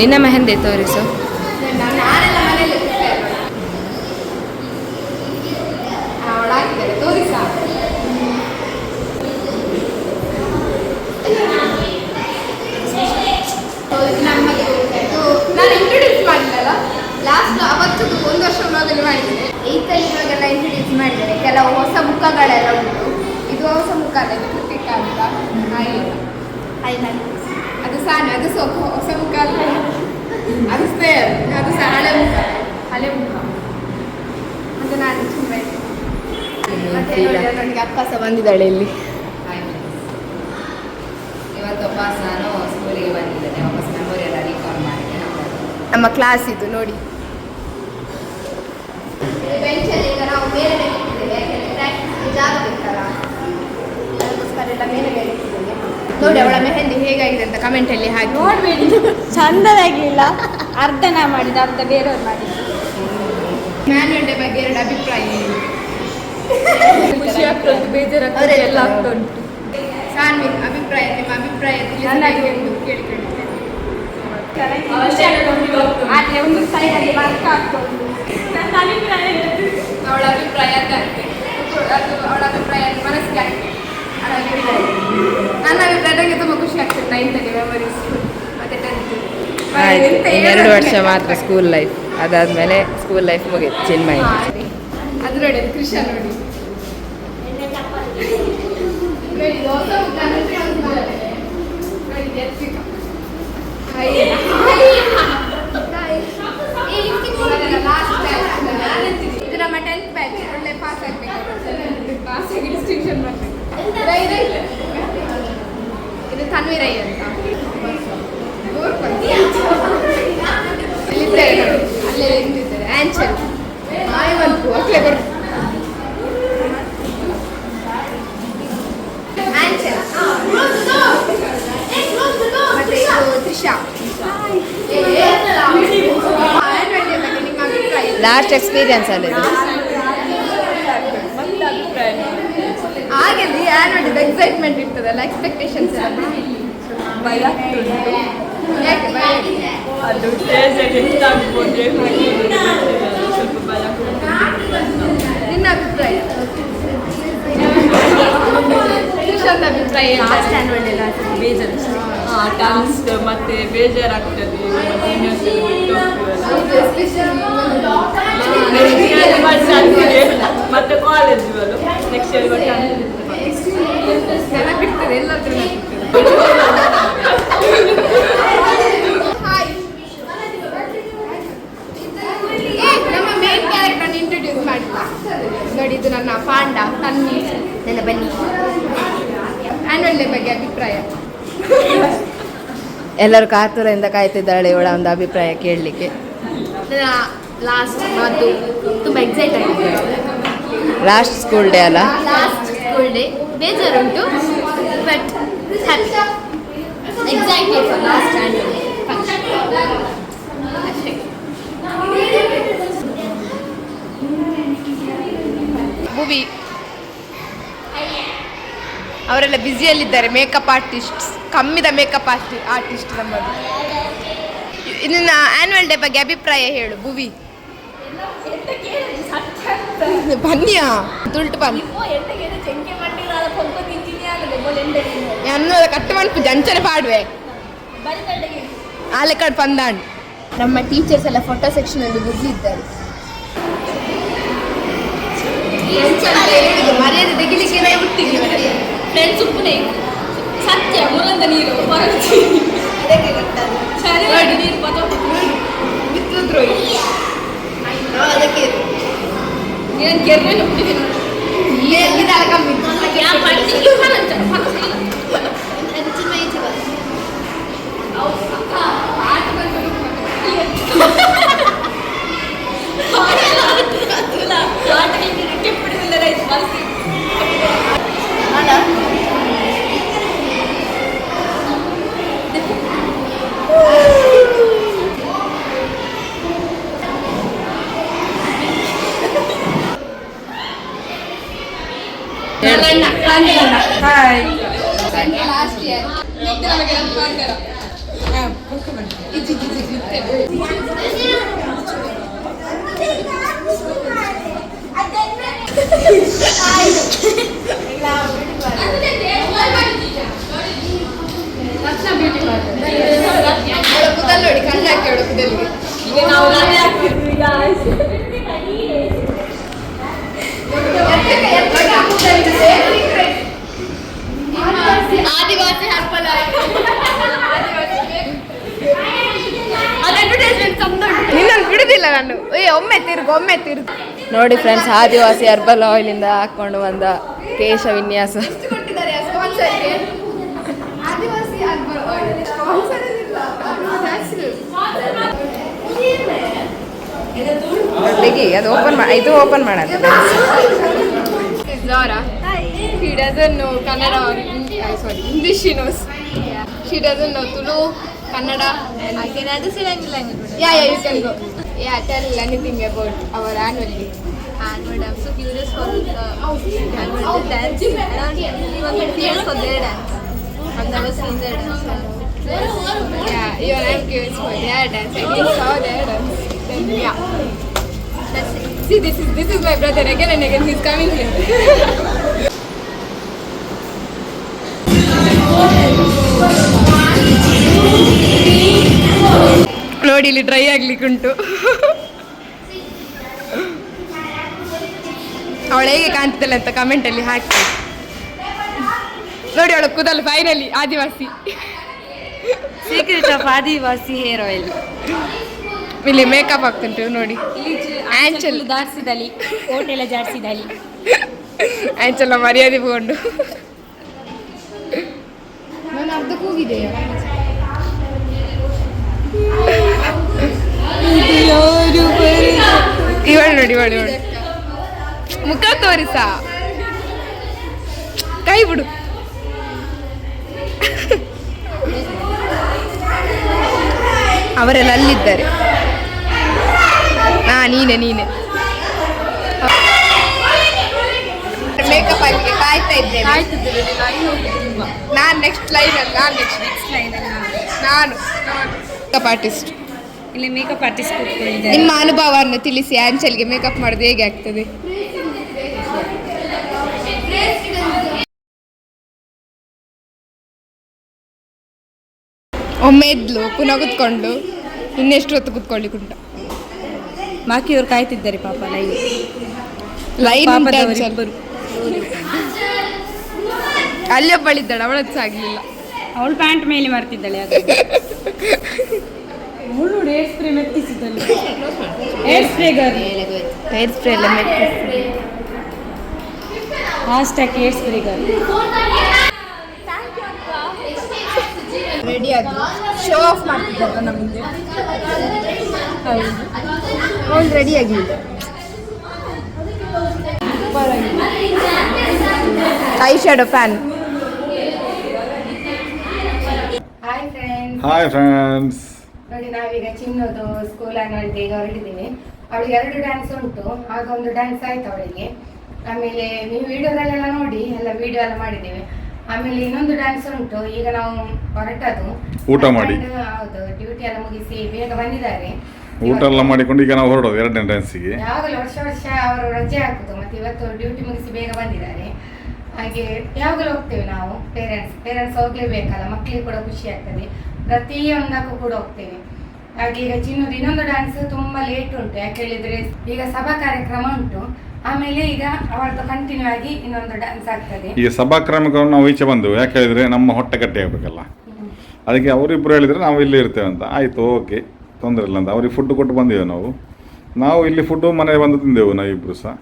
ಏಯ್ತಲ್ಲಿ ಮೆಹಂದಿ ತೋರಿಸು ಕೆಲವು ಹೊಸ ಮುಖಗಳೆಲ್ಲ ಉಂಟು. ಇದು ಹೊಸ ಮುಖ ಅಲ್ಲ ಇದು ಕೃತಿಕಾ ಅಂತ. ಅದು ಸಾನು ಅದು ಸೊಪ್ಪು ಹೊಸ ಮುಖ ಅಲ್ಲ ಅದು ಸ್ಪೇರ್ ಅದು ಸಹ ಹಳೆ ಮುಖ. ಹಳೆ ಮುಖ. ಅದು ನಾನು ಸುಮ್ಮನೆ ಮತ್ತೆ ನನಗೆ ಅಕ್ಕ ಸಹ ಬಂದಿದ್ದಾಳೆ ಇಲ್ಲಿ. ಇವತ್ತು ವಾಪಸ್ ನಾನು ಸ್ಕೂಲಿಗೆ ಬಂದಿದ್ದೇನೆ. ವಾಪಸ್ ಮೆಮೊರಿ ಎಲ್ಲ ರೀಕಾಲ್ ಮಾಡಿ ನಮ್ಮ ಕ್ಲಾಸ್ ಇದು ನೋಡಿ. ಬೆಂಚಲ್ಲಿ ಈಗ ನಾವು ಮೇಲೆ ಮೇಲೆ ಇಟ್ಟಿದ್ದೇವೆ. ಯಾಕೆಂದ್ರೆ ಪ್ರಾಕ್ಟೀಸ್ಗೆ ಜಾಗ ಬೇಕಲ್ಲ. ಅದಕ್ಕೋಸ್ಕರ ಎಲ್ಲ ಮೇಲೆ ಮೇಲೆ ನೋಡಿ ಅವಳ ಮೆಹಂದಿ ಹೇಗಾಗಿದೆ ಅಂತ ಕಮೆಂಟಲ್ಲಿ ಹಾಕಿ. ನೋಡ್ಬೇಡಿ. ಚಂದದಾಗಿಲ್ಲ ಅರ್ಧ ನಾ ಮಾಡಿದ ಅರ್ಧ ಬೇರೆಯವ್ರು ಮಾಡಿದ್ದು. ಡೇ ಬಗ್ಗೆ ಎರಡು ಅಭಿಪ್ರಾಯ ಖುಷಿ ಆಗ್ತದೆ ಬೇಜಾರಾಗ್ತದೆ ಅವರೆಲ್ಲ ಎಲ್ಲ ಆಗ್ತಾ ಉಂಟು ಸಾನ್ವಿ ಅಭಿಪ್ರಾಯ ನಿಮ್ಮ ಅಭಿಪ್ರಾಯ ಕೇಳಿಕೊಳ್ಳುತ್ತೇನೆ ಖುಷಿ ಆಗ್ತದೆ ಆದ್ರೆ ಒಂದು ಸೈಡಲ್ಲಿ ವರ್ಕ್ ಆಗ್ತದೆ ನನ್ನ ಅಭಿಪ್ರಾಯ. ಅವಳ ಅಭಿಪ್ರಾಯ ಅದು ಅವಳ ಅಭಿಪ್ರಾಯ ಮನಸ್ಸಿಗೆ ಆಗ್ತದೆ. ನನ್ನ ಅಭಿಪ್ರಾಯ ನನಗೆ ತುಂಬ ಖುಷಿ ಆಗ್ತದೆ ನೈನ್ತಲ್ಲಿ ಮೆಮೊರೀಸ್ ಮತ್ತೆ ಟೆಂತ್ ಆಯ್ತು ಎರಡು ವರ್ಷ ಮಾತ್ರ ಸ್ಕೂಲ್ ಲೈಫ್ ಅದಾದ್ಮೇಲೆ ಸ್ಕೂಲ್ ಲೈಫ್ ಮುಗೀತು ಚಿನ್ಮಯ ಇದು ನಮ್ಮ ಟೆಂತ್ ಬ್ಯಾಚ್ ಒಳ್ಳೆ ಪಾಸ್ ಆಗ್ಬೇಕು ಪಾಸ್ ಆಗಿ ಡಿಸ್ಟಿಂಕ್ಷನ್. ಇದು ತನ್ವಿರೈ ಅಂತ ಮೂರು ಮಂದಿ. ಇಲ್ಲಿದ್ದಾರೆ ನೋಡಿ, ಅಲ್ಲೇ ನಿಂತಿದ್ದಾರೆ ಆಂಚಲ್ ಮಾಯ ಬಂತು ಅಕ್ಲೆ ಬರು ಆಂಚಲ್ ಮತ್ತೆ ಇದು ತ್ರಿಷಾ ಆನ್ಯುವಲ್ ಡೇ ಬಗ್ಗೆ ನಿಮ್ಮ ಅಭಿಪ್ರಾಯ ಏನು? ಲಾಸ್ಟ್ ಎಕ್ಸ್ಪೀರಿಯನ್ಸ್ ಅಲ್ಲಿ ಇದು. ಹಾಗೆ ಆನ್ಯುವಲ್ ಡೇ ಎಕ್ಸೈಟ್ಮೆಂಟ್ ಇರ್ತದಲ್ಲ ಎಕ್ಸ್ಪೆಕ್ಟೇಷನ್ಸ್ ಎಲ್ಲ. ಭಯ ಆಗ್ತುಂಟು ಯಾಕೆ? ಭಯ ಅದು ಸ್ಟೇಜಲ್ಲಿ ಎಷ್ಟಾಗ್ಬೋದು ಸ್ವಲ್ಪ ಭಯ ನಿನ್ನ ಅಭಿಪ್ರಾಯ? ತ್ರಿಷಾದ ಅಭಿಪ್ರಾಯ ಬೇಜಾರು ಹಾಂ ಡ್ಯಾನ್ಸ್ ಮತ್ತೆ ಬೇಜಾರಾಗ್ತದೆ. ಮತ್ತೆ ಕಾಲೇಜ್ ನೆಕ್ಸ್ಟ್ ಬಿಟ್ಟು ಹೋಗ್ತೀವಲ್ಲ. ಹೌದು, especially ಒಂದು- Next year ಮತ್ತೆ ಆಗ್ತದೆ. ಮತ್ತೆ ಕಾಲೇಜ್ ನೆಕ್ಸ್ಟ್ ಇಯರ್ ಮತ್ತೆ ಆಗ್ತದೆ. ನೆನಪಿರ್ತದೆ ಎಲ್ಲಾದ್ರೂ ಹಾಯ್ ನಮ್ಮ ಮೇನ್ ಕ್ಯಾರೆಕ್ಟರ್ ಇಂಟ್ರೊಡ್ಯೂಸ್ ಮಾಡಿಲ್ಲ ಇದು ನನ್ನ ಪಾಂಡ ತನ್ನಿ. ನನ್ನ ಬನ್ನಿ. ಆನ್ಯುವಲ್ ಡೇ ಬಗ್ಗೆ ಅಭಿಪ್ರಾಯ? ಎಲ್ಲರೂ ಕಾತುರದಿಂದ ಕಾಯ್ತಿದ್ದಾಳೆ ಇವಳ ಒಂದು ಅಭಿಪ್ರಾಯ ಕೇಳಲಿಕ್ಕೆ. ಲಾಸ್ಟ್ ಮತ್ತು ತುಂಬ ಎಕ್ಸೈಟ್ ಆಗಿದೆ. ಲಾಸ್ಟ್ ಸ್ಕೂಲ್ ಡೇ ಅಲ್ಲ? Last school day ಬೇಜಾರುಂಟು but excited for last annual ಅಷ್ಟೇ. ಭೂಮಿ. ಅವರೆಲ್ಲ ಬ್ಯುಸಿಯಲ್ಲಿದ್ದಾರೆ ಮೇಕಪ್ ಆರ್ಟಿಸ್ಟ್ ಕಮ್ಮಿದ ಮೇಕಪ್ ಆರ್ಟಿ ಆರ್ಟಿಸ್ಟ್ ನಮ್ಮದು. ಇನ್ನ ಆನ್ಯುವಲ್ ಡೇ ಬಗ್ಗೆ ಅಭಿಪ್ರಾಯ ಹೇಳು ಭುವಿ ಬನ್ನಿಯಾ ತುಳ್ಟು ಬನ್ನಿ ಅನ್ನೋದ ಕಟ್ಟು ಮಲ್ಪು ಜಂಚನೆ ಪಾಡುವೆ. ಆಲೆಕಾಡ್ ಪಂದಾಣ್ ನಮ್ಮ ಟೀಚರ್ಸ್ ಎಲ್ಲ ಫೋಟೋ ಸೆಕ್ಷನ್ ಅಲ್ಲಿ ಬ್ಯುಸಿ ಇದ್ದಾರೆ ಮರ್ಯಾದೆ ತೆಗಿಲಿಕ್ಕೆ ಹುಟ್ಟಿದ್ವಿ ಫ್ರೆಂಡ್ಸ್ ಉಪ್ಪುನೇ ಸತ್ಯ ಮುರಂದ ನೀರು ಅದಕ್ಕೆ ಗೊತ್ತಲ್ಲ ಸರಿ ನೀರು ಬತ್ತ ಬಿತ್ತಿದ್ರು ಅದಕ್ಕೆ నేను ಗೆರ್ಮೆನ್ ಒಪ್ಪಿದ್ದೀನಿ ಇದಾರ ಕಮ್ಮಿ ಯಾ ಪಟ್ಟಿ हाय लास्ट ईयर निकला वगैरह पार करा हां बुक कर इजी इजी इजी आई ಒಮ್ಮೆ ತಿರುಗು ಒಮ್ಮೆ ತಿರುಗು. ನೋಡಿ ಫ್ರೆಂಡ್ಸ್ ಆದಿವಾಸಿ ಹರ್ಬಲ್ ಇಂದ ಹಾಕೊಂಡು ಬಂದ ಕೇಶ ವಿನ್ಯಾಸ. ತೆಗಿ ಅದು ಓಪನ್ ಮಾ ಇದು ಓಪನ್ ಮಾಡೋದು Kannada sorry doesn't know Kannada no Hindi. Uh, Kannada. And I can understand any language. Yeah, yeah, you can go. Yeah, tell anything about our annual day. Annual, I'm so curious for the annual dance. I don't even curious for their dance. I've never seen their dance. Yeah, even I'm curious for their dance. I didn't saw their dance. Then yeah. That's it. See, this is this is my brother again and again. He's coming here. ನೋಡಿ ಇಲ್ಲಿ dry ಆಗ್ಲಿಕ್ಕೆ ಉಂಟು. ಅವಳು ಹೇಗೆ ಕಾಣ್ತಿದ್ದಲ್ಲ ಅಂತ comment ಅಲ್ಲಿ ಹಾಕಿ ನೋಡಿ ಅವಳು ಕೂದಲು finally Adivasi. Secret of Adivasi hair oil ಇಲ್ಲಿ ಮೇಕಪ್ ಆಗ್ತುಂಟು ನೋಡಿ. ಆಂಚಲ್ ದಾರಿಸಿದಲ್ಲಿ ಓಟೆಲ್ಲ ಜಾರಿಸಿದಲ್ಲಿ ಆಂಚಲ್ಲ ಮರ್ಯಾದೆ ತಗೊಂಡು. ನಾನು ಅರ್ಧ ಕೂಗಿದೆಯಾ ಇವಳು ನೋಡಿ ಇವಳು ಇವಳು ಮುಖ ತೋರಿಸ? ಕೈ ಬಿಡು. ಅವರೆಲ್ಲ ಅಲ್ಲಿದ್ದಾರೆ. ಹಾ ನೀನೆ ನೀನೆ. ಮೇಕಪ್ ಆಗಲಿಕ್ಕೆ ಕಾಯ್ತಾ ಇದ್ದೇನೆ. ನಾನು ನೆಕ್ಸ್ಟ್ ಲೈನ್ ಅಲ್ಲ ನಾನು ನೆಕ್ಸ್ಟ್ ನಾನು. ಮೇಕಪ್ ಆರ್ಟಿಸ್ಟ್ ಇಲ್ಲಿ ಮೇಕಪ್ ಆರ್ಟಿಸ್ಟ್ ಕೂತ್ಕೊಂಡಿದ್ದಾರೆ. ನಿಮ್ಮ ಅನುಭವವನ್ನು ತಿಳಿಸಿ ಆಂಚಲ್ಗೆ ಮೇಕಪ್ ಮಾಡೋದು ಹೇಗೆ ಆಗ್ತದೆ? ಒಮ್ಮೆ ಎದ್ಲು ಪುನಃ ಕುತ್ಕೊಂಡು ಇನ್ನೆಷ್ಟು ಹೊತ್ತು ಕುತ್ಕೊಳ್ಳಿಕ್ಕೆ ಬಾಕಿ ಬಾಕಿಯವ್ರು ಕಾಯ್ತಿದ್ದಾರೆ ಪಾಪ ಲೈನ್ ಲೈನ್ ಪಾಪದವರಿಬ್ಬರು ಅಲ್ಲಿ ಒಬ್ಬಳಿದ್ದಾಳೆ ಅವಳದ್ದು ಸಹ ಆಗಲಿಲ್ಲ ಅವಳು ಪ್ಯಾಂಟ್ ಮೇಲೆ ಮಾಡ್ತಿದ್ದಾಳೆ ಅದು ಅವಳು hair spray ಮೆತ್ತಿಸಿದ್ದಾಳೆ hair spray girl hair spray ಎಲ್ಲ ಮೆತ್ತಿ ಹಾಸ್ಟ್ಯಾಕ್ ಹೇರ್ ಸ್ಪ್ರೇ ಗರ್ಲ್ ರೆಡಿ ಆಗಿ. ಶೋ ಆಫ್ ಮಾಡ್ತಿದ್ದ ನಮ್ಮ ಮುಂದೆ ಹೌದು. ಅವಳು ರೆಡಿ ಆಗಿಲ್ಲ eye shadow fan hi friends hi friends ನೋಡಿ ನಾವೀಗ ಚಿನ್ನದು ಸ್ಕೂಲ್ ಆನ್ಯುವಲ್ ಡೇಗೆ ಹೊರಟಿದ್ದೀವಿ ಅವಳಿಗೆ ಎರಡು ಡ್ಯಾನ್ಸ್ ಉಂಟು. ಆಗ ಒಂದು ಡ್ಯಾನ್ಸ್ ಆಯ್ತು ಅವಳಿಗೆ. ಆಮೇಲೆ ನೀವು ವಿಡಿಯೋದಲ್ಲೆಲ್ಲ ನೋಡಿ ಎಲ್ಲ ವಿಡಿಯೋ ಎಲ್ಲ ಮಾಡಿದ್ದೇವೆ. ಆಮೇಲೆ ಇನ್ನೊಂದು ಡ್ಯಾನ್ಸ್ ಉಂಟು. ಈಗ ನಾವು ಹೊರಟದು ಊಟ ಮಾಡಿ. ಹೌದು ಡ್ಯೂಟಿ ಎಲ್ಲ ಮುಗಿಸಿ ಬೇಗ ಬಂದಿದ್ದಾರೆ. ಊಟ ಎಲ್ಲ ಮಾಡಿಕೊಂಡು ಈಗ ನಾವು ಹೊರಡೋದು ಎರಡನೇ ಡ್ಯಾನ್ಸಿಗೆ ಯಾವಾಗಲೂ ವರ್ಷ ವರ್ಷ ಅವರು ರಜೆ ಹಾಕುದು. ಮತ್ತೆ ಇವತ್ತು ಡ್ಯೂಟಿ ಮುಗಿಸಿ ಬೇಗ ಬಂದಿದ್ದಾರೆ. ಹಾಗೆ ಯಾವಾಗಲೂ ಹೋಗ್ತೇವೆ ನಾವು ಪೇರೆಂಟ್ಸ್ ಪೇರೆಂಟ್ಸ್ ಹೋಗ್ಲೇಬೇಕಲ್ಲ ಮಕ್ಕಳಿಗೆ ಕೂಡ ಖುಷಿ ಆಗ್ತದೆ. ಪ್ರತಿಯೊಂದಕ್ಕೂ ಕೂಡ ಹೋಗ್ತೇವೆ. ಹಾಗೆ ಈಗ ಚಿನ್ನದು ಇನ್ನೊಂದು ಡ್ಯಾನ್ಸ್ ತುಂಬ ಲೇಟ್ ಉಂಟು ಯಾಕೆ ಹೇಳಿದ್ರೆ ಈಗ ಸಭಾ ಕಾರ್ಯಕ್ರಮ ಉಂಟು. ಆಮೇಲೆ ಈಗ ಅವಳದ್ದು ಕಂಟಿನ್ಯೂ ಆಗಿ ಇನ್ನೊಂದು ಡ್ಯಾನ್ಸ್ ಆಗ್ತದೆ. ಈ ಕಾರ್ಯಕ್ರಮಕ್ಕೆ ನಾವು ಈಚೆ ಬಂದು ಯಾಕೆ ಹೇಳಿದ್ರೆ ನಮ್ಮ ಹೊಟ್ಟೆ ಕಟ್ಟೆ ಆಗಬೇಕಲ್ಲ ಅದಕ್ಕೆ ಅವರಿಬ್ಬರು ಹೇಳಿದ್ರೆ ನಾವು ಇಲ್ಲಿ ಇರ್ತೇವೆ ಅಂತ. ಆಯಿತು ಓಕೆ ತೊಂದರೆ ಇಲ್ಲ ಅಂತ. ಅವ್ರಿಗೆ ಫುಡ್ ಕೊಟ್ಟು ಬಂದೇವೆ ನಾವು. ನಾವು ಇಲ್ಲಿ ಫುಡ್ಡು ಮನೆಗೆ ಬಂದು ತಿಂದೆವು ನಾವಿಬ್ಬರು ಸಹ.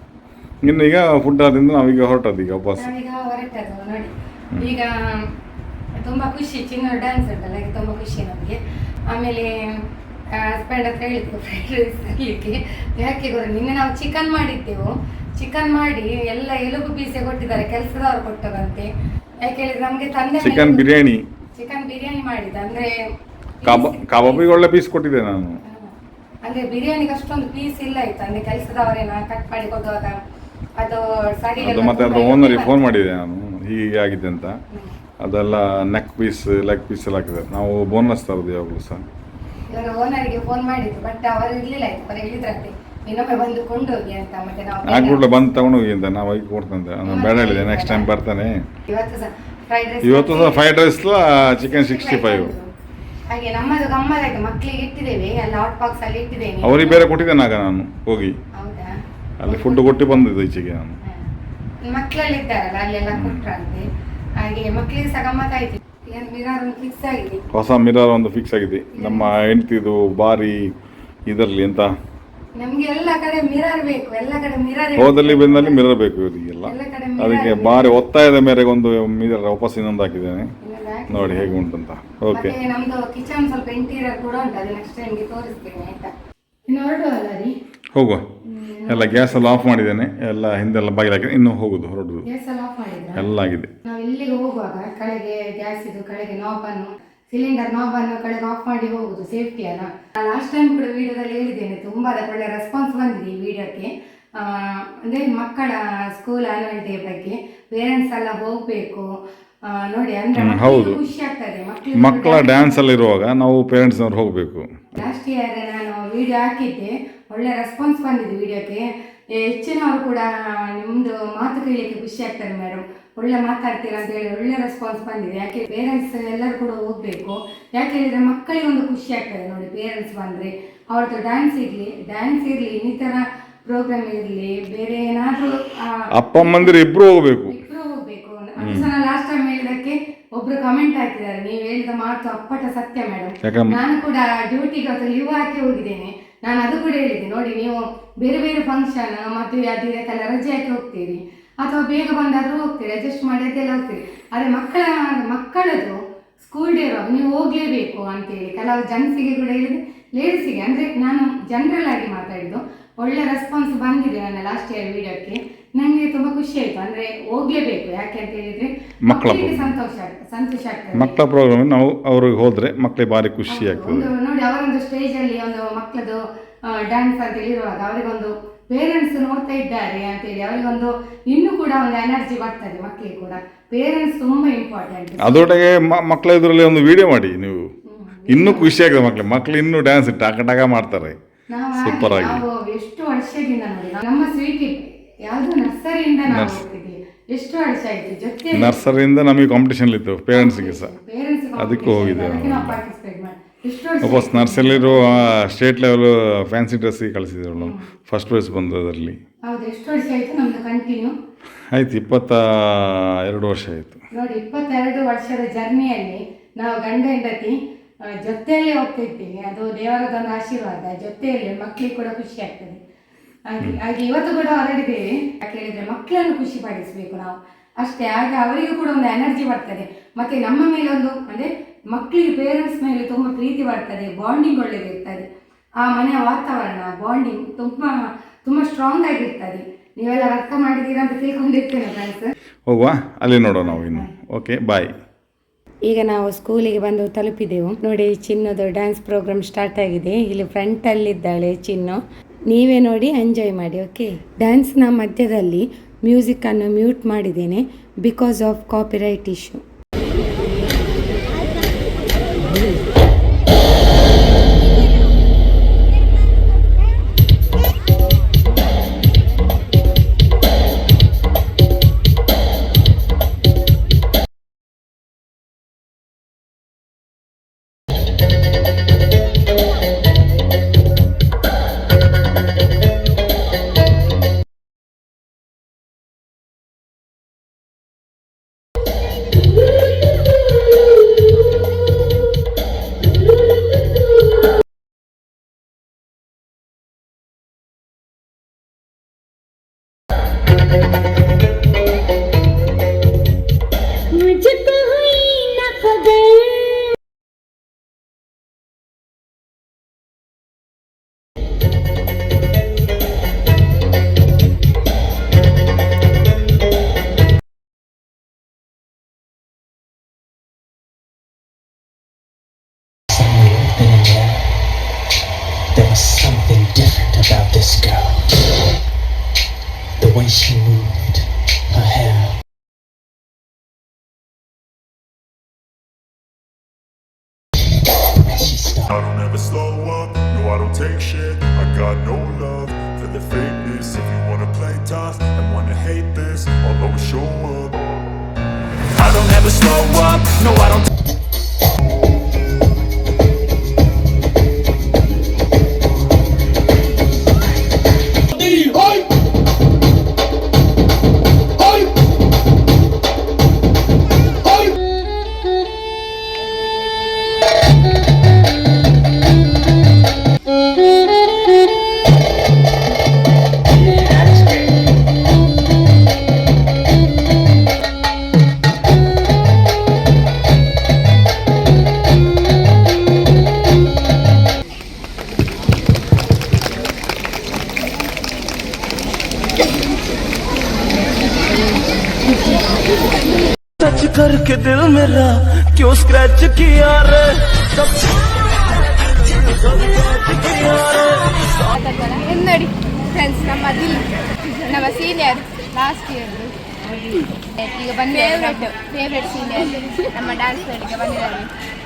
ಇನ್ನು ಈಗ ಫುಡ್ ಆದ್ರಿಂದ ನಾವೀಗ ಹೊರಟದ್ದು ಈಗ ವಾಪಸ್. ನಾವೀಗ ಹೊರಟದ್ದು ನೋಡಿ. ಈಗ ತುಂಬಾ ಖುಷಿ ಚಿನ್ನ ಡ್ಯಾನ್ಸ್ ಉಂಟಲ್ಲ ಈಗ ತುಂಬಾ ಖುಷಿ ನಮಗೆ. ಆಮೇಲೆ ಹಸ್ಬೆಂಡ್ ಹತ್ರ ಹೇಳಿದ್ದು ಫ್ರೈಡ್ ರೈಸ್ ತರಲಿಕ್ಕೆ ಯಾಕೆ ಗೊತ್ತಾ ನಿನ್ನೆ ನಾವು ಚಿಕನ್ ಮಾಡಿದ್ದೆವು. ಚಿಕನ್ ಮಾಡಿ ಎಲ್ಲ ಎಲುಬು ಪೀಸೆ ಕೊಟ್ಟಿದ್ದಾರೆ ಕೆಲಸದವರು ಕೊಟ್ಟದಂತೆ. ಯಾಕೆ ಹೇಳಿದ್ರೆ ನಮಗೆ ತಂದೆ ಚಿಕನ್ ಬಿರಿಯಾನಿ. ಚಿಕನ್ ಬಿರಿಯಾನಿ ಮಾಡಿದ ಅಂದ್ರೆ ಕಬ ಕಬಾಬಿಗೆ ಒಳ್ಳೆ ಪೀಸ್ ಕೊಟ್ಟಿದ್ದೆ ನಾನು. ಅಂದ್ರೆ ಬಿರಿಯಾನಿಗೆ ಅಷ್ಟೊಂದು ಪೀಸ್ ಇಲ್ಲ ಆಯ್ತು. ಅಂದ್ರೆ ಕೆಲಸದವರೇನ ಕಟ್ ಮಾಡಿ ಕೊಡುವಾಗ ಅದು ಸರಿ ಮತ್ತೆ ಅದರ ಓನರಿಗೆ ಫೋನ್ ಮಾಡಿದೆ ನಾನು. ಹೀಗೆ ಆಗಿದೆ ಅಂತ. ಅದೆಲ್ಲ ನೆಕ್ ಪೀಸ್ ಲೆಗ್ ಪೀಸ್ ಎಲ್ಲ ಹಾಕಿದೆ ನಾವು ಬೋನಸ್ ತರೋದು ಯಾವಾಗಲೂ ಸಹ. ಇವರು ಓನರ್ಗೆ ಫೋನ್ ಮಾಡಿದ್ರು ಬಟ್ ಅವರು ಇರ್ಲಿಲ್ಲ ಅವ್ರು ಹೇಳಿದ್ರಂತೆ ಇನ್ನೊಮ್ಮೆ ಬಂದು ಕೊಂಡೋಗಿ ಅಂತ. ಮತ್ತೆ ನಾವು ಆಗ್ಬಿಡ್ಲೆ ಬಂದು ತಗೊಂಡು ಹೋಗಿ ಅಂತ. ನಾವು ಹೋಗಿ ಕೊಡ್ತಂತೆ. ನಾನು ಬೇಡ ಹೇಳಿದೆ. ನೆಕ್ಸ್ಟ್ ಟೈಮ್ ಬರ್ತಾನೆ. ಇವತ್ತು ಸಹ ಫ್ರೈಡ್ ರೈಸ್ ಇವತ್ತು ಸಹ fried rice chicken sixty five ಹಾಗೆ ನಮ್ಮದು ಗಮ್ಮತ್ತಾಯ್ತು ಮಕ್ಕಳಿಗೆ ಇಟ್ಟಿದ್ದೇವೆ. ಅಲ್ಲಿ ಹಾಟ್ ಬಾಕ್ಸ್ ಅಲ್ಲಿ ಇಟ್ಟಿದ್ದೇನೆ. ಅವರಿಗೆ ಬೇರೆ ಕೊಟ್ಟಿದ್ದೇನೆ ಆಗ ನಾನು ಹೋಗಿ. ಅಲ್ಲಿ ಫುಡ್ ಕೊಟ್ಟು ಬಂದಿದ್ದು ಈಚೆಗೆ ನಾನು. ಮಕ್ಕಳೆಲ್ಲ ಇದ್ದಾರಲ್ಲ ಅಲ್ಲೆಲ್ಲ ಕೊಟ್ರಂತೆ. ಹಾಗೆ ಮಕ್ಕಳಿಗೆ ಸಹ ಗಮ್ಮತ್ತಾಯ್ತು ಏನು ಮಿರಾರ್ ಒಂದು ಫಿಕ್ಸ್ ಆಗಿದೆ? ಹೊಸ ಮಿರರ್ ಒಂದು ಫಿಕ್ಸ್ ಆಗಿದೆ. ನಮ್ಮ ಹೆಂಡ್ತಿದು ಬಾರಿ ಇದರಲ್ಲಿ ಅಂತ. ನಮ್ಗೆ ಎಲ್ಲ ಕಡೆ ಮಿರರ್ ಬೇಕು ಎಲ್ಲ ಕಡೆ ಮಿರರ್ ಹೋದಲ್ಲಿ ಬಂದಲ್ಲಿ ಮಿರರ್ ಬೇಕು ಇವರಿಗೆಲ್ಲ. ಅದಕ್ಕೆ ಬಾರಿ ಒತ್ತಾಯದ ಮೇರೆಗೆ ಒಂದು ಮಿರರ್ ವಾಪಸ್ ಇನ್ನೊಂದು ಹಾಕಿದ್ದೇನೆ. ನೋಡಿ ಹೇಗೆ ಉಂಟಂತ. ಓಕೆ ನಮ್ದು ಕಿಚನ್ ಸ್ವಲ್ಪ ಇಂಟೀರಿಯರ್ ಕೂಡ ಉಂಟು ಅದು ನೆಕ್ಸ್ಟ್ ಟೈಮ್ಗೆ ತೋರಿಸ್ತೀನಿ ಆಯ್ತಾ? ನೋಡುವಲ್ಲ ರೀ ಹೋಗುವ ಎಲ್ಲ ಗ್ಯಾಸ್ ಎಲ್ಲ ಆಫ್ ಮಾಡಿದ್ದೇನೆ. ಎಲ್ಲ ಹಿಂದೆಲ್ಲ ಬಾಗಿಲು ಹಾಕಿದೆ ಇನ್ನು ಹೋಗುದು ಹೊರಡುದು. ಗ್ಯಾಸ್ ಎಲ್ಲ ಆಫ್ ಮಾಡಿದ್ರ? ಎಲ್ಲ ಆಗಿದೆ. ನಾವು ಇಲ್ಲಿಗೆ ಹೋಗುವಾಗ ಕಡೆಗೆ ಗ್ಯಾಸ್ ಇದು ಕಡೆಗೆ ನಾಬನ್ನು ಸಿಲಿಂಡರ್ ನಾಬನ್ನು ಕಡೆಗೆ ಆಫ್ ಮಾಡಿ ಹೋಗುದು ಸೇಫ್ಟಿ ಅಲ್ಲ. ಲಾಸ್ಟ್ ಟೈಮ್ ಕೂಡ ವಿಡಿಯೋದಲ್ಲಿ ಹೇಳಿದ್ದೇನೆ ತುಂಬಾ ಒಳ್ಳೆ ರೆಸ್ಪಾನ್ಸ್ ಬಂದಿದೆ ಈ ವಿಡಿಯೋಕ್ಕೆ. ಅಂದ್ರೆ ಮಕ್ಕಳ ಸ್ಕೂಲ್ ಆನ್ಯುವಲ್ ಡೇ ಬಗ್ಗೆ ಪೇರೆಂಟ್ಸ್ ಎಲ್ಲ ಹೋಗಬೇಕು. ನೋಡಿ ಅಂದ್ರೆ ಹೌದು. ಖುಷಿ ಆಗ್ತದೆ ಮಕ್ಕಳ ಡ್ಯಾನ್ಸ್ ಅಲ್ಲಿ ಇರುವಾಗ ನಾವು ಪೇರೆಂಟ್ಸ್ನವ್ರು ಹೋಗಬೇಕು. ಲಾಸ್ಟ್ ಇಯರ್ ನಾನು ವಿಡಿಯೋ ಹಾಕಿದ್ದೆ. ಒಳ್ಳೆ ರೆಸ್ಪಾನ್ಸ್ ಬಂದಿದೆ ವಿಡಿಯೋಕ್ಕೆ ಹೆಚ್ಚಿನವರು ಕೂಡ ನಿಮ್ಮದು ಮಾತು ಕೇಳಲಿಕ್ಕೆ ಖುಷಿ ಆಗ್ತಾರೆ ಮೇಡಮ್ ಒಳ್ಳೆ ಮಾತಾಡ್ತೀರಾ ಅಂತ ಹೇಳಿ ಒಳ್ಳೆ ರೆಸ್ಪಾನ್ಸ್ ಬಂದಿದೆ. ಯಾಕೆ ಪೇರೆಂಟ್ಸ್ ಎಲ್ಲರೂ ಕೂಡ ಹೋಗ್ಬೇಕು ಯಾಕೆ ಹೇಳಿದ್ರೆ ಮಕ್ಕಳಿಗೆ ಒಂದು ಖುಷಿ ಆಗ್ತದೆ ನೋಡಿ ಪೇರೆಂಟ್ಸ್ ಬಂದ್ರೆ. ಅವ್ರದ್ದು ಡ್ಯಾನ್ಸ್ ಇರ್ಲಿ ಡ್ಯಾನ್ಸ್ ಇರ್ಲಿ ಇನ್ನಿತರ ಪ್ರೋಗ್ರಾಮ್ ಇರ್ಲಿ ಬೇರೆ ಏನಾದರೂ ಅಪ್ಪ ಅಮ್ಮಂದಿರು ಇಬ್ಬರು ಹೋಗಬೇಕು. ಇಬ್ಬರು ಹೋಗಬೇಕು. ಅದು ಸಹ ಲಾಸ್ಟ್ ಟೈಮ್ ಹೇಳಿದಕ್ಕೆ ಒಬ್ರು ಕಮೆಂಟ್ ಹಾಕಿದ್ದಾರೆ ನೀವು ಹೇಳಿದ ಮಾತು ಅಪ್ಪಟ ಸತ್ಯ ಮೇಡಮ್ ನಾನು ಕೂಡ ಡ್ಯೂಟಿಗೆ ಅಥವಾ ಲೀವ್ ಹಾಕಿ ಹೋಗಿದ್ದೇನೆ. ನಾನು ಅದು ಕೂಡ ಹೇಳಿದೆ ನೋಡಿ ನೀವು ಬೇರೆ ಬೇರೆ ಫಂಕ್ಷನ್ ಮದುವೆ ಅದು ಇದಕ್ಕೆಲ್ಲ ರಜೆ ಹಾಕಿ ಹೋಗ್ತೀರಿ. ಅಥವಾ ಬೇಗ ಬಂದಾದರೂ ಹೋಗ್ತೀರಿ ಅಡ್ಜಸ್ಟ್ ಮಾಡಿ ಅದೆಲ್ಲ ಹೋಗ್ತೀರಿ. ಆದರೆ ಮಕ್ಕಳ ಮಕ್ಕಳದು ಸ್ಕೂಲ್ ಡೇ ಇರುವಾಗ ನೀವು ಹೋಗಲೇಬೇಕು ಅಂತೇಳಿ. ಕೆಲವು ಜನ್ಸಿಗೆ ಕೂಡ ಹೇಳಿದೆ ಲೇಡೀಸಿಗೆ ಅಂದರೆ ನಾನು ಜನರಲ್ ಆಗಿ ಮಾತಾಡಿದ್ದು ಒಳ್ಳೆ ರೆಸ್ಪಾನ್ಸ್ ಬಂದಿದೆ ನನ್ನ ಲಾಸ್ಟ್ ಇಯರ್ ವಿಡಿಯೋಕ್ಕೆ ನನಗೆ ತುಂಬಾ ಖುಷಿ ಆಯ್ತು. ಅಂದ್ರೆ ಹೋಗ್ಲೇಬೇಕು. ಯಾಕೆ ಅಂತ ಹೇಳಿದ್ರೆ ಮಕ್ಕಳ ಸಂತೋಷ ಸಂತೋಷ ಆಗ್ತದೆ. ಮಕ್ಕಳ ಪ್ರೋಗ್ರಾಮ್ ನಾವು ಅವ್ರಿಗೆ ಹೋದ್ರೆ ಮಕ್ಕಳಿಗೆ ಭಾರಿ ಖುಷಿ ಆಗ್ತದೆ. ನೋಡಿ ಅವರೊಂದು ಸ್ಟೇಜ್ ಅಲ್ಲಿ ಒಂದು ಮಕ್ಕಳದು ಡ್ಯಾನ್ಸ್ ಅಂತ ಇರುವಾಗ ಅವರಿಗೊಂದು ಪೇರೆಂಟ್ಸ್ ನೋಡ್ತಾ ಇದ್ದಾರೆ ಅಂತ ಹೇಳಿ ಅವರಿಗೊಂದು ಇನ್ನೂ ಕೂಡ ಒಂದು ಎನರ್ಜಿ ಬರ್ತದೆ ಮಕ್ಕಳಿಗೆ ಕೂಡ. ಪೇರೆಂಟ್ಸ್ ತುಂಬಾ ಇಂಪಾರ್ಟೆಂಟ್ ಅದರೊಟ್ಟಿಗೆ ಮಕ್ಕಳ ಇದರಲ್ಲಿ ಒಂದು ವಿಡಿಯೋ ಮಾಡಿ ನೀವು. ಇನ್ನೂ ಖುಷಿ ಆಗ್ತದೆ ಮಕ್ಕಳು ಮಕ್ಕಳು ಇನ್ನೂ ಡ್ಯಾನ್ಸ್ ಟಾಕ ಟಾಕ ಮಾಡ್ತಾರೆ. ಸೂಪರ್ ಆಗಿ. ಎಷ್ಟು ವರ್ಷದಿಂದ ನೋಡಿ ನಮ್ಮ ಸ್ವೀಟ್ ಯಾವುದು ನರ್ಸರಿಯಿಂದ ನಾವು ಹೋಗ್ತಿದ್ವಿ. ಎಷ್ಟು ವರ್ಷ ಆಯ್ತು? ಜೊತೆ ನರ್ಸರಿಯಿಂದ ನಮಗೆ ಕಾಂಪಿಟೇಷನ್ ಇತ್ತು ಪೇರೆಂಟ್ಸ್ಗೆ ಸಹ. ಅದಕ್ಕೂ ಹೋಗಿದ್ದೇವೆ ವಾಪಸ್ ನರ್ಸರಿಲಿರೋ ಸ್ಟೇಟ್ ಲೆವೆಲ್ ಫ್ಯಾನ್ಸಿ ಡ್ರೆಸ್ಸಿಗೆ ಕಳಿಸಿದ್ರು ನಾವು. ಫಸ್ಟ್ ಪ್ರೈಸ್ ಬಂದು ಅದರಲ್ಲಿ ಆಯ್ತು ಇಪ್ಪತ್ತ ಎರಡು ವರ್ಷ ಆಯಿತು. ನೋಡಿ ಇಪ್ಪತ್ತೆರಡು ವರ್ಷದ ಜರ್ನಿಯಲ್ಲಿ ನಾವು ಗಂಡ ಹೆಂಡತಿ ಜೊತೆಯಲ್ಲಿ ಹೋಗ್ತಿರ್ತೀವಿ ಅದು ದೇವರದೊಂದು ಆಶೀರ್ವಾದ. ಜೊತೆಯಲ್ಲಿ ಮಕ್ಕಳಿಗೆ ಕೂಡ ಖುಷಿ ಆಗ್ತದೆ. ಹಾಗೆ ಹಾಗೆ ಇವತ್ತು ಕೂಡ ಹೊರಡಿದ್ದೇವೆ. ಯಾಕೆ ಹೇಳಿದ್ರೆ ಮಕ್ಕಳನ್ನು ಖುಷಿ ಪಡಿಸ್ಬೇಕು ನಾವು. ಅಷ್ಟೇ ಹಾಗೆ ಅವರಿಗೂ ಕೂಡ ಒಂದು ಎನರ್ಜಿ ಬರ್ತದೆ. ಮತ್ತೆ ನಮ್ಮ ಮೇಲೆ ಒಂದು ಅಂದ್ರೆ ಮಕ್ಕಳಿಗೆ ಪೇರೆಂಟ್ಸ್ ಮೇಲೆ ತುಂಬಾ ಪ್ರೀತಿ ಬರ್ತದೆ ಬಾಂಡಿಂಗ್ ಒಳ್ಳೆದಿರ್ತದೆ. ಆ ಮನೆಯ ವಾತಾವರಣ ಬಾಂಡಿಂಗ್ ತುಂಬಾ ತುಂಬಾ ಸ್ಟ್ರಾಂಗ್ ಆಗಿರ್ತದೆ. ನೀವೆಲ್ಲ ಅರ್ಥ ಮಾಡಿದ್ದೀರಾ ಅಂತ ತಿಳ್ಕೊಂಡಿರ್ತೇನೆ ಫ್ರೆಂಡ್ಸ್ ಹೋಗುವ ಅಲ್ಲಿ ನೋಡೋಣ ನಾವು ಇನ್ನು. ಓಕೆ ಬಾಯ್ ಈಗ ನಾವು ಸ್ಕೂಲಿಗೆ ಬಂದು ತಲುಪಿದೆವು. ನೋಡಿ ಚಿನ್ನದು ಡ್ಯಾನ್ಸ್ ಪ್ರೋಗ್ರಾಮ್ ಸ್ಟಾರ್ಟ್ ಆಗಿದೆ. ಇಲ್ಲಿ ಫ್ರಂಟ್ ಅಲ್ಲಿದ್ದಾಳೆ ಚಿನ್ನು. ನೀವೇ ನೋಡಿ ಎಂಜಾಯ್ ಮಾಡಿ ಓಕೆ ಡ್ಯಾನ್ಸ್ನ ಮಧ್ಯದಲ್ಲಿ ಮ್ಯೂಸಿಕ್ಕನ್ನು ಮ್ಯೂಟ್ ಮಾಡಿದ್ದೇನೆ because of copyright issue friends ನಮ್ಮ ಸೀನಿಯರ್ ಲಾಸ್ಟ್ ಇಯರ್ ಈಗ ಬಂದ ಫೇವ್ರೆಟ್ ಫೇವ್ರೆಟ್ ಸೀನಿಯರ್ ನಮ್ಮ ಡ್ಯಾನ್ಸ್ ಈಗ ಬಂದಿದ್ದಾರೆ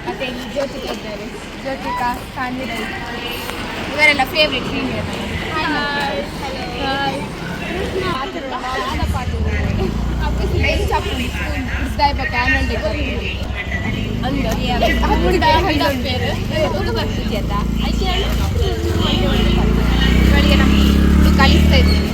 ಮತ್ತೆ ಇಲ್ಲಿ ಜ್ಯೋತಿಕಾ ಇದ್ದಾರೆ. ಜ್ಯೋತಿಕಾ ಕಾಂದಿರ ಇವರೆಲ್ಲ ಫೇವ್ರೆಟ್ ಸೀನಿಯರ್ ಇರ್ತಾಯ್ಬೇಕು ಆ್ಯನ್ವಲ್ ಡೇ ಇವಳಿಗೆ ನಮ್ಮ ಇದು ಕಲಿಸ್ತಾ ಇದ್ದೀನಿ.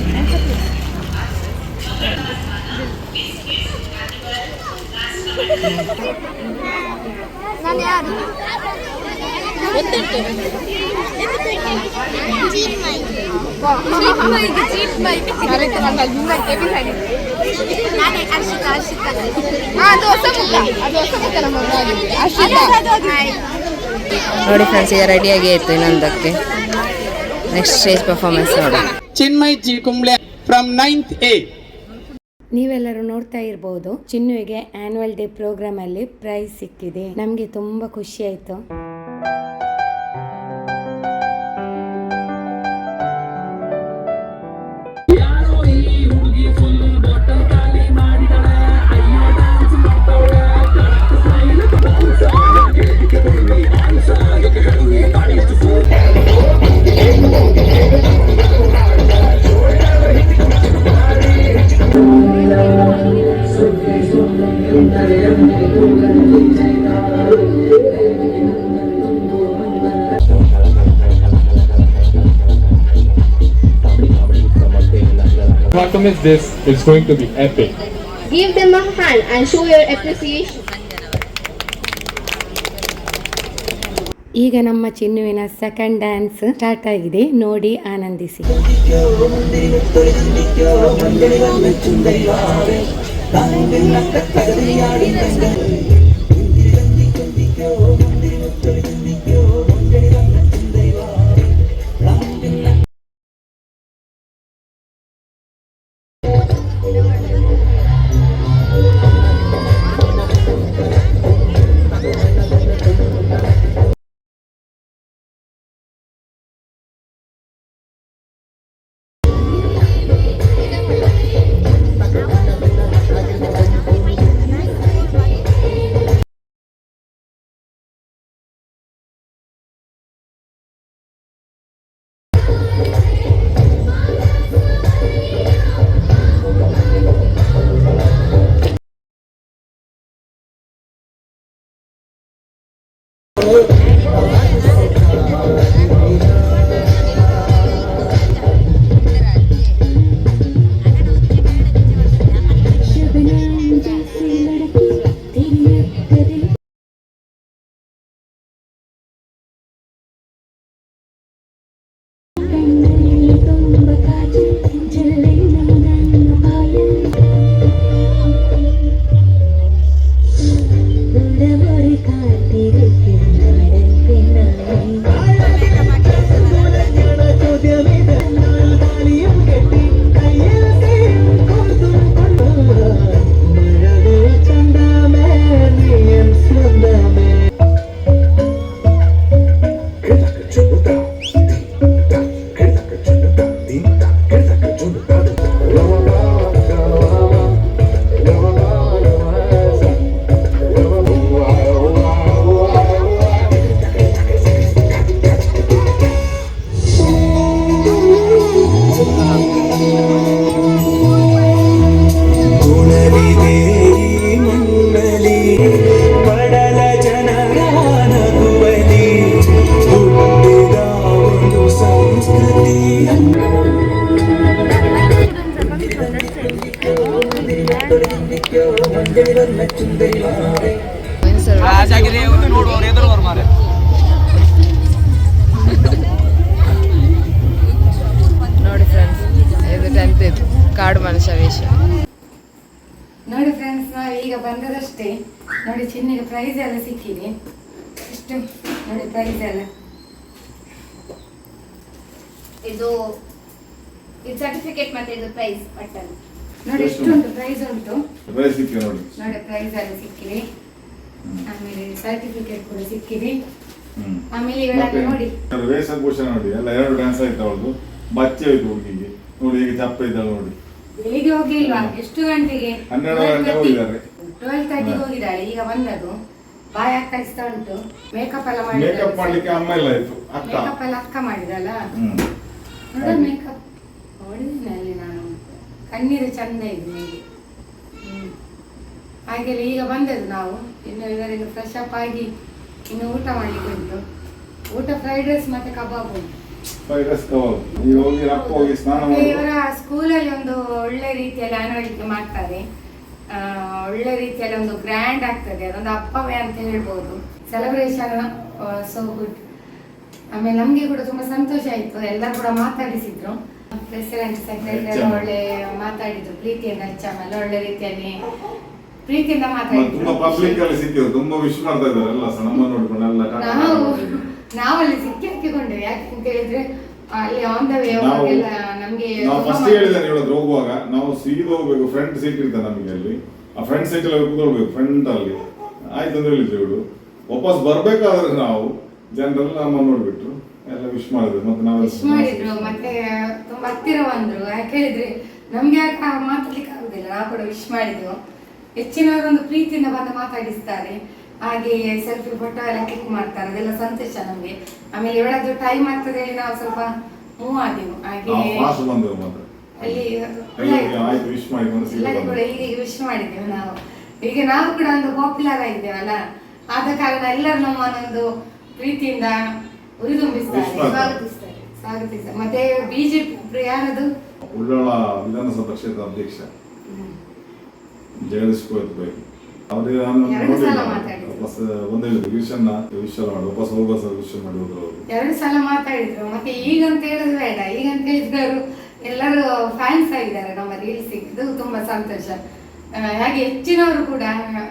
ಹರ್ಷಿತಾ ನೋಡಿ ಫ್ರೆಂಡ್ಸ್ ಈಗ ರೆಡಿಯಾಗಿ ಆಯಿತು ಇನ್ನೊಂದಕ್ಕೆ. ನೆಕ್ಸ್ಟ್ ಸ್ಟೇಜ್ ಪರ್ಫಾರ್ಮೆನ್ಸ್ ನೋಡೋಣ Chinmay G Kumble from ninth A ನೀವೆಲ್ಲರೂ ನೋಡ್ತಾ ಇರ್ಬೋದು ಚಿನ್ನುವಿಗೆ ಆನ್ಯುವಲ್ ಡೇ ಪ್ರೋಗ್ರಾಮ್ ಅಲ್ಲಿ ಪ್ರೈಸ್ ಸಿಕ್ಕಿದೆ. ನಮಗೆ ತುಂಬಾ ಖುಷಿ ಆಯ್ತು. Bottom is this, it's going to be epic. Give them a hand and show your appreciation. ಈಗ ನಮ್ಮ ಚಿನ್ನುವಿನ ಸೆಕೆಂಡ್ ಡ್ಯಾನ್ಸ್ ಸ್ಟಾರ್ಟ್ ಆಗಿದೆ ನೋಡಿ ಆನಂದಿಸಿ தாயின் தகதையாடி தங்கள் ಇದು ಪ್ರೈಸ್ ಬಟನ್ ನೋಡಿ ಇಷ್ಟೊಂದು ಉಂಟು ಪ್ರೈಸ್ ಉಂಟು. ಪ್ರೈಸ್ ಸಿಕ್ಕಿದೆ ನೋಡಿ. ನೋಡಿ ಪ್ರೈಸ್ ಎಲ್ಲ ಸಿಕ್ಕಿದೆ. ಆಮೇಲೆ ಸರ್ಟಿಫಿಕೇಟ್ ಕೂಡ ಸಿಕ್ಕಿದೆ. ಆಮೇಲೆ ಇವೆಲ್ಲ ನೋಡಿ. ವೇಷಭೂಷಣ ನೋಡಿ. ಎಲ್ಲ ಎರಡು ಡ್ಯಾನ್ಸ್ ಆಯ್ತು ಅವಳದು ಬಚ್ಚೆ ಆಯ್ತು ಹುಡುಗಿಗೆ. ನೋಡಿ ಹೇಗೆ ಚಪ್ಪ ಇದ್ದಾಳೆ ನೋಡಿ. ಬೆಳಿಗ್ಗೆ ಹೋಗಿಲ್ವಾ? ಎಷ್ಟು ಗಂಟೆಗೆ? ಹನ್ನೆರಡು ಗಂಟೆ ಹೋಗಿದ್ದಾರೆ. ಟ್ವೆಲ್ ತರ್ಟಿ ಹೋಗಿದ್ದಾಳೆ. ಈಗ ಬಂದದು ಬಾಯ ಅಕ್ಕಳಿಸ್ತಾ ಉಂಟು. ಮೇಕಪ್ ಎಲ್ಲ ಮೇಕಪ್ ಮಾಡ್ಲಿಕ್ಕೆ ಅಮ್ಮ ಇಲ್ಲ ಆಯ್ತು. ಅಕ್ಕ. ಮೇಕಪ್ ಎಲ್ಲ ಅಕ್ಕ ಮಾಡಿದಲ್ಲ? ಮೇಕಪ್ ನಾನು ಕಣ್ಣೀರು ಚಂದ ಇದೆ ನಿಮಗೆ. ಹಾಗೆಲ್ಲ ಈಗ ಬಂದದ್ದು ನಾವು. ಇನ್ನು ಇದರಿಂದ ಫ್ರೆಶ್ ಅಪ್ ಆಗಿ ಇನ್ನು ಊಟ ಮಾಡಲಿಕ್ಕೆ ಉಂಟು. ಊಟ ಫ್ರೈಡ್ ರೈಸ್ ಮತ್ತೆ ಕಬಾಬ್ ಉಂಟು. ಇವರ ಸ್ಕೂಲಲ್ಲಿ ಒಂದು ಒಳ್ಳೆ ರೀತಿಯಲ್ಲಿ ಅನ್ವಳಿಕೆ ಮಾಡ್ತಾರೆ. ಒಳ್ಳೆ ರೀತಿಯಲ್ಲಿ ಒಂದು ಗ್ರ್ಯಾಂಡ್ ಆಗ್ತದೆ. ಅದೊಂದು ಅಪ್ಪವೇ ಅಂತ ಹೇಳ್ಬೋದು. ಸೆಲೆಬ್ರೇಷನ್ ಸೋ ಗುಡ್ ಆಮೇಲೆ ನಮಗೆ ಕೂಡ ತುಂಬಾ ಸಂತೋಷ ಆಯ್ತು. ಎಲ್ಲರೂ ಕೂಡ ಮಾತಾಡಿಸಿದ್ರು. President secretary. ಒಳ್ಳೆ ಮಾತಾಡಿದ್ರು. ಪ್ರೀತಿಯಿಂದ ಹೆಚ್ಚಾಮಲ್ಲ ಒಳ್ಳೆ ರೀತಿಯಲ್ಲಿ ಪ್ರೀತಿಯಿಂದ ತುಂಬಾ ಪಬ್ಲಿಕ್ ಅಲ್ಲಿ ಸಿಕ್ಕಿದ್ರು. ತುಂಬಾ ವಿಶ್ ಮಾಡ್ತಾ ಇದ್ದಾರೆ. ಎಲ್ಲ ನಮ್ಮ ನೋಡ್ಕೊಂಡು ಎಲ್ಲ ನಾವು. ನಾವಲ್ಲಿ ಸಿಕ್ಕಿ ಉಂಟು ಯಾಕೆ ಹೇಳಿದ್ರೆ ಅಲ್ಲಿ ಆನ್ ದ ವೇ ಹೋಗೆಲ್ಲ ನಮ್ಗೆ ನಾವು ಫಸ್ಟ್ ಹೇಳಿದ್ದಾರೆ ಇವಳತ್ರ ಹೋಗುವಾಗ. ನಾವು ಸೀದಾ ಹೋಗ್ಬೇಕು. ಫ್ರಂಟ್ ಸೀಟ್ ಇರ್ತದೆ ನಮಗೆ ಅಲ್ಲಿ. ಆ ಫ್ರಂಟ್ ಸೀಟ್ ಅಲ್ಲಿ ಕೂತ್ಕೊಳ್ಬೇಕು. ಫ್ರಂಟ್ ಅಲ್ಲಿ. ಆಯ್ತು ಅಂತ ಹೇಳಿದ್ರು. ಇವಳು. ವಾಪಸ್ ಬರ್ಬೇಕಾದ್ರೆ ನಾವು ಜನರೆಲ್ಲ ನಮ್ಮ ನೋಡ್ಬಿಟ್ರು. ಎಲ್ಲ ವಿಶ್ ಮಾಡಿದ್ರು. ಮತ್ತೆ ನಾವು ವಿಶ್ ಮಾಡಿದ್ರು. ಮತ್ತೆ ತುಂಬಾ ಹತ್ತಿರ ಬಂದ್ರು. ಯಾಕೆ ಹೇಳಿದ್ರೆ ನಮ್ಗೆ ಯಾಕೆ ಮಾತಾಡ್ಲಿಕ್ಕೆ ಆಗುದಿಲ್ಲ. ನಾವು ಕೂಡ ವಿಶ್ ಮಾಡಿದ್ವು. ಹೆಚ್ಚಿನವರು ಒಂದು ಪ್ರೀತಿಯಿಂದ ಬಂದು ಮಾತಾಡಿಸ್ತಾರೆ. ಹಾಗೆ ಸೆಲ್ಫಿ ಫೋಟೋ ಎಲ್ಲ ಕ್ಲಿಕ್ ಮಾಡ್ತಾರೆ. ಅದೆಲ್ಲ ಸಂತೋಷ ನಮ್ಗೆ. ಆಮೇಲೆ ಇವಳದ್ದು ಟೈಮ್ ಆಗ್ತದೆ ಹೇಳಿ ನಾವು ಸ್ವಲ್ಪ ಮೂವ್ ಆದೆವು ಹಾಗೆ ಅಲ್ಲಿ ಒಂದು ಕೂಡ ಇಲ್ಲಿ ವಿಶ್ ಮಾಡಿದ್ದೇವೆ ನಾವು. ಈಗ ನಾವು ಕೂಡ ಒಂದು ಪಾಪ್ಯುಲರ್ ಆಗಿದ್ದೇವಲ್ಲ. ಆದ ಕಾರಣ ಎಲ್ಲರೂ ನಮ್ಮನ್ನೊಂದು ಪ್ರೀತಿಯಿಂದ ಉರಿದುಂಬಿಸ್ತಾರೆ ಮತ್ತೆ ಬಿಜೆಪಿ ಯಾರದು? ಉಳ್ಳಾಳ ವಿಧಾನಸಭಾ ಕ್ಷೇತ್ರ ಅಧ್ಯಕ್ಷ. ಜಗದೀಶ್ ಕೋಯತ್ ಬೈ. ಅವ್ರಿಗೆ ನಾನು. ವಾಪಸ್ ಒಂದೇ ಮಾಡಿ ವಾಪಸ್ ಹೋಗುವ ಸಲ ವಿಶ್ವ ಮಾಡಿ ಎರಡು ಸಲ ಮಾತಾಡಿದ್ರು. ಮತ್ತೆ ಈಗ ಅಂತ ಹೇಳೋದು ಬೇಡ. ಈಗ ಅಂತ ಹೇಳಿದ್ರೆ ಅವರು ಎಲ್ಲರೂ ಫ್ಯಾನ್ಸ್ ಆಗಿದ್ದಾರೆ ನಮ್ಮ ರೀಲ್ಸ್ ಇದು ತುಂಬಾ ಸಂತೋಷ. ಹಾಗೆ ಹೆಚ್ಚಿನವರು ಕೂಡ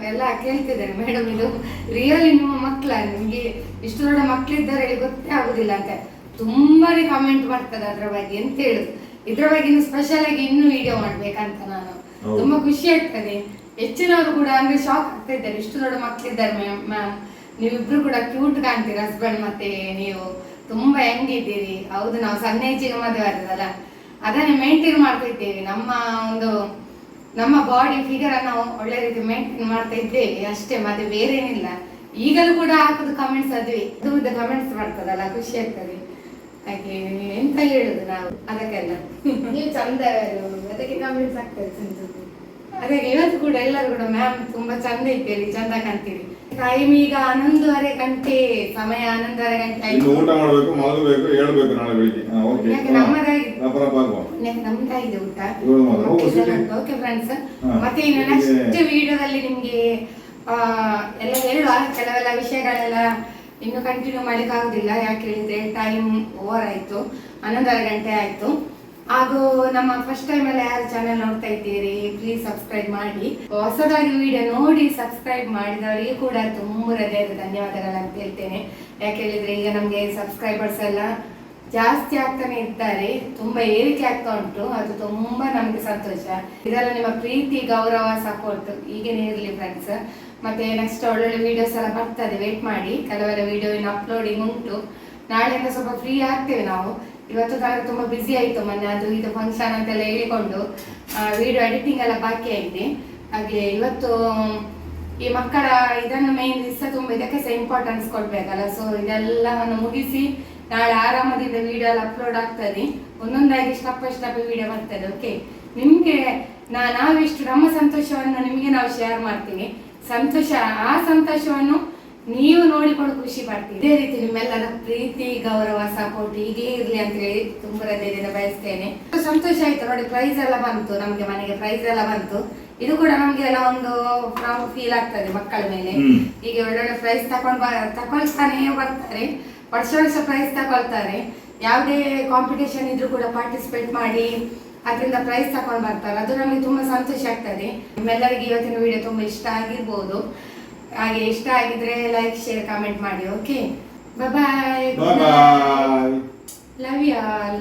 ಎಲ್ಲ ಕೇಳ್ತಿದ್ದಾರೆ ಮೇಡಮ್ ಇದು ರಿಯಲಿ ನಿಮ್ಮ ಮಕ್ಕಳ ನಿಮ್ಗೆ ಇಷ್ಟು ದೊಡ್ಡ ಮಕ್ಕಳಿದ್ದಾರೆ ಹೇಳಿ ಗೊತ್ತೇ ಆಗುದಿಲ್ಲ ಅಂತ. ತುಂಬಾನೇ ಕಮೆಂಟ್ ಬರ್ತದೆ ಅದ್ರ ಬಗ್ಗೆ ಎಂತ ಹೇಳುದು ಇದ್ರ ಬಗ್ಗೆ ಸ್ಪೆಷಲ್ ಆಗಿ ಇನ್ನೂ ವಿಡಿಯೋ ಮಾಡ್ಬೇಕಂತ ನಾನು. ತುಂಬಾ ಖುಷಿ ಆಗ್ತದೆ. ಹೆಚ್ಚಿನವರು ಕೂಡ ಅಂದ್ರೆ ಶಾಕ್ ಆಗ್ತಾ ಇದ್ದಾರೆ. ಇಷ್ಟು ದೊಡ್ಡ ಮಕ್ಕಳಿದ್ದಾರೆ ಮ್ಯಾಮ್ ನೀವಿಬ್ರು ಕೂಡ ಕ್ಯೂಟ್ ಕಾಣ್ತೀರಿ ಹಸ್ಬೆಂಡ್ ಮತ್ತೆ ನೀವು? ತುಂಬಾ ಹೆಂಗಿದ್ದೀರಿ ಹೌದು ನಾವು ಸಣ್ಣ ಹೆಚ್ಚಿಗೆ ಮದುವೆ ಆದದಲ್ಲ ಅದನ್ನೇ ಮೇಂಟೈನ್ ಮಾಡ್ತಾ ಇದ್ದೇವೆ. ನಮ್ಮ ಒಂದು ನಮ್ಮ ಬಾಡಿ ಫಿಗರ್ ಅನ್ನು ಒಳ್ಳೆ ರೀತಿ ಮೇಂಟೈನ್ ಮಾಡ್ತಾ ಇದ್ದೇವೆ ಅಷ್ಟೇ ಮತ್ತೆ ಬೇರೆ ಏನಿಲ್ಲ ಈಗಲೂ ಕೂಡ ಹಾಕುದು ಕಮೆಂಟ್ಸ್ ಅದ್ವಿ ಅದು ಕಮೆಂಟ್ಸ್ ಮಾಡ್ತದಲ್ಲ ಖುಷಿ ಆಗ್ತದೆ. ಹಾಗೆ ಎಂತ ಹೇಳುದು ನಾವು? ಅದಕ್ಕೆಲ್ಲ. ನೀವು ಚಂದ ಅದಕ್ಕೆ ಕಮೆಂಟ್ಸ್ ಆಗ್ತದೆ ಅದಕ್ಕೆ ಅದೇ ಇವತ್ತು ಕೂಡ ಎಲ್ಲರೂ ಕೂಡ ಮ್ಯಾಮ್ ತುಂಬಾ ಚಂದ ಇದ್ದೀರಿ ಚಂದ ಕಾಣ್ತೀರಿ. ಟೈಮ್ ಈಗ ಹನ್ನೊಂದುವರೆ ಗಂಟೆ ಸಮಯ ಹನ್ನೊಂದುವರೆ ಗಂಟೆ ಇನ್ನು ಆಯ್ತು ಊಟ ಮಾಡಬೇಕು ಮಲಗಬೇಕು ಹೇಳ್ಬೇಕು ನಾಳೆ ಬೆಳಿಗ್ಗೆ. ಹಾ, ಓಕೆ ಯಾಕೆ ನಮ್ಮದಾಗಿ- ಆಗುವ ನಮ್ದಾಗಿದೆ ಊಟ? ಮಾತ್ರ. ಓಕೆ ಫ್ರೆಂಡ್ಸ್ ಹಾ. ಮತ್ತೆ ಇನ್ನು ನೆಕ್ಸ್ಟ್ ವಿಡಿಯೋದಲ್ಲಿ ನಿಮ್ಗೆ ಆ, ಎಲ್ಲ ಹೇಳುವ. ಕೆಲವೆಲ್ಲ ವಿಷಯಗಳೆಲ್ಲ ಇನ್ನು ಕಂಟಿನ್ಯೂ ಮಾಡ್ಲಿಕ್ಕೆ ಆಗುದಿಲ್ಲ. ಯಾಕೆ ಹೇಳಿದ್ರೆ ಟೈಮ್ ಓವರ್ ಆಯ್ತು. ಹನ್ನೊಂದರ ಗಂಟೆ ಆಯ್ತು. ಹಾಗೂ ನಮ್ಮ ಫಸ್ಟ್ ಟೈಮ್ ಅಲ್ಲಿ ಯಾರು ಚಾನೆಲ್ ನೋಡ್ತಾ ಇದ್ದೀರಿ ಪ್ಲೀಸ್ ಸಬ್ಸ್ಕ್ರೈಬ್ ಮಾಡಿ. ಹೊಸದಾಗಿ ವಿಡಿಯೋ ನೋಡಿ ಸಬ್ಸ್ಕ್ರೈಬ್ ಮಾಡಿದವರಿಗೆ ಕೂಡ ತುಂಬ ಹೃದಯದ ಅಂತ ಹೇಳ್ತೇನೆ. ಯಾಕೆ ಹೇಳಿದ್ರೆ ಈಗ ನಮಗೆ ಸಬ್ಸ್ಕ್ರೈಬರ್ಸ್ ಎಲ್ಲ ಜಾಸ್ತಿ ಆಗ್ತಾನೆ ಇದ್ದಾರೆ, ತುಂಬಾ ಏರಿಕೆ ಆಗ್ತಾ ಉಂಟು, ಅದು ತುಂಬಾ ನಮ್ಗೆ ಸಂತೋಷ. ಇದೆಲ್ಲ ನಿಮ್ಮ ಪ್ರೀತಿ, ಗೌರವ ಸಪೋರ್ಟ್ ಈಗೇನೇ ಇರಲಿ ಫ್ರೆಂಡ್ಸ್ ಮತ್ತೆ ನೆಕ್ಸ್ಟ್ ಒಳ್ಳೊಳ್ಳೆ ವಿಡಿಯೋಸ್ ಎಲ್ಲ ಬರ್ತದೆ ವೇಟ್ ಮಾಡಿ. ಕೆಲವೆಲ್ಲ ವಿಡಿಯೋ ಇನ್ನು ಅಪ್ಲೋಡಿಂಗ್ ಉಂಟು. ನಾಳೆಯಿಂದ ಸ್ವಲ್ಪ ಫ್ರೀ ಆಗ್ತೇವೆ ನಾವು. ಇವತ್ತು ನಾನು ತುಂಬಾ ಬ್ಯುಸಿ ಆಯ್ತು, ಮೊನ್ನೆ ಅದು ಇದು ಫಂಕ್ಷನ್ ಅಂತೆಲ್ಲ ಹೇಳಿಕೊಂಡು ವಿಡಿಯೋ ಎಡಿಟಿಂಗ್ ಎಲ್ಲ ಬಾಕಿ ಆಗಿದೆ. ಹಾಗೆ ಇವತ್ತು ಈ ಮಕ್ಕಳ ಇದನ್ನು ಮೇನ್ ದಿವಸ ತುಂಬ, ಇದಕ್ಕೆ ಸಹ ಇಂಪಾರ್ಟೆನ್ಸ್ ಕೊಡ್ಬೇಕಲ್ಲ. ಸೊ ಇದೆಲ್ಲವನ್ನು ಮುಗಿಸಿ ನಾಳೆ ಆರಾಮದಿಂದ ವಿಡಿಯೋ ಎಲ್ಲ ಅಪ್ಲೋಡ್ ಆಗ್ತದೆ. ಒಂದೊಂದಾಗಿ ಸ್ಟೆಪ್ ಸ್ಟೆಪ್ ವಿಡಿಯೋ ಬರ್ತದೆ ಓಕೆ ನಿಮ್ಗೆ ನಾ, ನಾವಿಷ್ಟು ನಮ್ಮ ಸಂತೋಷವನ್ನು ನಿಮಗೆ ನಾವು ಶೇರ್ ಮಾಡ್ತೀವಿ. ಸಂತೋಷ, ಆ ಸಂತೋಷವನ್ನು ನೀವು ನೋಡಿಕೊಂಡು ಖುಷಿ ಪಡ್ತೀವಿ ಇದೇ ರೀತಿ ನಿಮ್ಮೆಲ್ಲರ ಪ್ರೀತಿ ಗೌರವ ಸಪೋರ್ಟ್ ಹೀಗೆ ಇರ್ಲಿ ಅಂತ ಹೇಳಿ ತುಂಬಾ ಹೃದಯದಿಂದ ಬಯಸ್ತೇನೆ. ಸಂತೋಷ ಆಯ್ತು. ನೋಡಿ ಪ್ರೈಸ್ ಎಲ್ಲ ಬಂತು ನಮ್ಗೆ ಮನೆಗೆ. ಪ್ರೈಸ್ ಎಲ್ಲ ಬಂತು. ಇದು ಕೂಡ ನಮ್ಗೆ ಎಲ್ಲ ಒಂದು ನಾವು ಫೀಲ್ ಆಗ್ತದೆ ಮಕ್ಕಳ ಮೇಲೆ. ಹೀಗೆ ಒಳ್ಳೊಳ್ಳೆ ಪ್ರೈಸ್ ತಕೊಂಡ್ ಬ ತಕೊಳ್ತಾನೆ ಬರ್ತಾರೆ. ವರ್ಷ ವರ್ಷ ಪ್ರೈಸ್ ತಕೊಳ್ತಾರೆ. ಯಾವುದೇ ಕಾಂಪಿಟೇಷನ್ ಇದ್ರೂ ಕೂಡ ಪಾರ್ಟಿಸಿಪೇಟ್ ಮಾಡಿ ಅದರಿಂದ ಪ್ರೈಸ್ ತಕೊಂಡ್ ಬರ್ತಾರೆ. ಅದು ನಮಗೆ ತುಂಬಾ ಸಂತೋಷ ಆಗ್ತದೆ. ನಿಮ್ಮೆಲ್ಲರಿಗೆ ಇವತ್ತಿನ ವಿಡಿಯೋ ತುಂಬಾ ಇಷ್ಟ ಆಗಿರ್ಬೋದು. ಹಾಗೆ ಇಷ್ಟ ಆಗಿದ್ರೆ ಲೈಕ್ ಶೇರ್ ಕಾಮೆಂಟ್ ಮಾಡಿ okay bye bye love you all